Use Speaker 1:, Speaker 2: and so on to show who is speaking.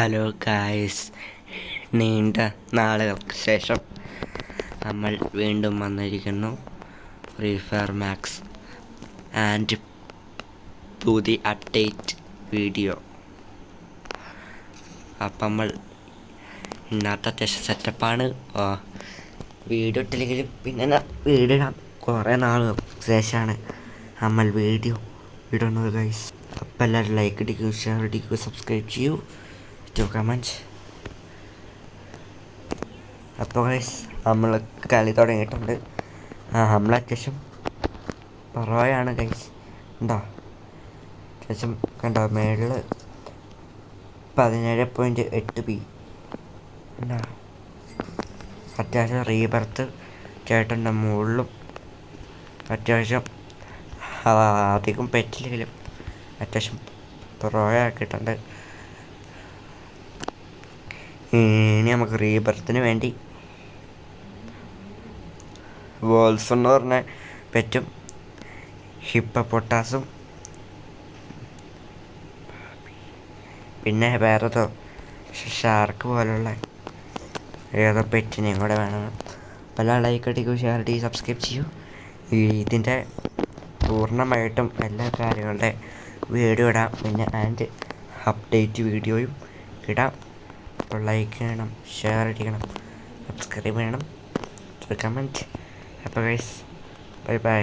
Speaker 1: Hello guys നീണ്ട നാളുകൾക്ക് ശേഷം നമ്മൾ വീണ്ടും വന്നിരിക്കുന്നു. ഫ്രീ ഫയർ മാക്സ് ആൻഡ് പുതിയ അപ്ഡേറ്റ് വീഡിയോ അപ്പം നമ്മൾ ഇന്നത്തെ അത്യാവശ്യം സെറ്റപ്പാണ് വീഡിയോ ഇട്ടില്ലെങ്കിലും പിന്നെ വീഡിയോ കുറേ നാളുകൾക്ക് ശേഷമാണ് നമ്മൾ വീഡിയോ ഇടുന്നത് ഗൈസ് അപ്പം എല്ലാവരും ലൈക്ക് അടിക്കൂ ഷെയർ അടിക്കൂ സബ്സ്ക്രൈബ് ചെയ്യൂ. Two comments? അപ്പോൾ ഗൈസ് നമ്മൾ കളി തുടങ്ങിയിട്ടുണ്ട്. ആ നമ്മൾ അത്യാവശ്യം പറവയാണ് ഗൈസ് ഉണ്ടോ അത്യാവശ്യം കണ്ടോ മേളിൽ പതിനേഴ് പോയിന്റ് എട്ട് ബി ഉണ്ടോ അത്യാവശ്യം റീബർത്ത് ചേട്ടന്റെ മുകളിലും അത്യാവശ്യം അധികം പറ്റില്ലെങ്കിലും അത്യാവശ്യം പ്രൊയാക്കിയിട്ടുണ്ട് ഇനി നമുക്ക് റീബർത്തിന് വേണ്ടി വോൾസ് എന്ന് പറഞ്ഞ പെറ്റും. ഹിപ്പ പൊട്ടാസും പിന്നെ വേറെതോ ഷാർക്ക് പോലുള്ള ഏതോ പെറ്റിനെയും കൂടെ വേണം. പല ലൈക്ക് അടിക്കും ഷെയർ ചെയ്യും സബ്സ്ക്രൈബ് ചെയ്യൂ. ഇതിന്റെ പൂർണമായിട്ടും എല്ലാ കാര്യങ്ങളുടെ വീഡിയോ ഇടാം. പിന്നെ ആൻഡ് അപ്ഡേറ്റ് വീഡിയോയും ഇടാം. അപ്പോൾ ലൈക്ക് ചെയ്യണം ഷെയർ അടിക്കണം സബ്സ്ക്രൈബ് ചെയ്യണം കമന്റ് അപ്പോൾ ഗൈസ് ബൈ ബൈ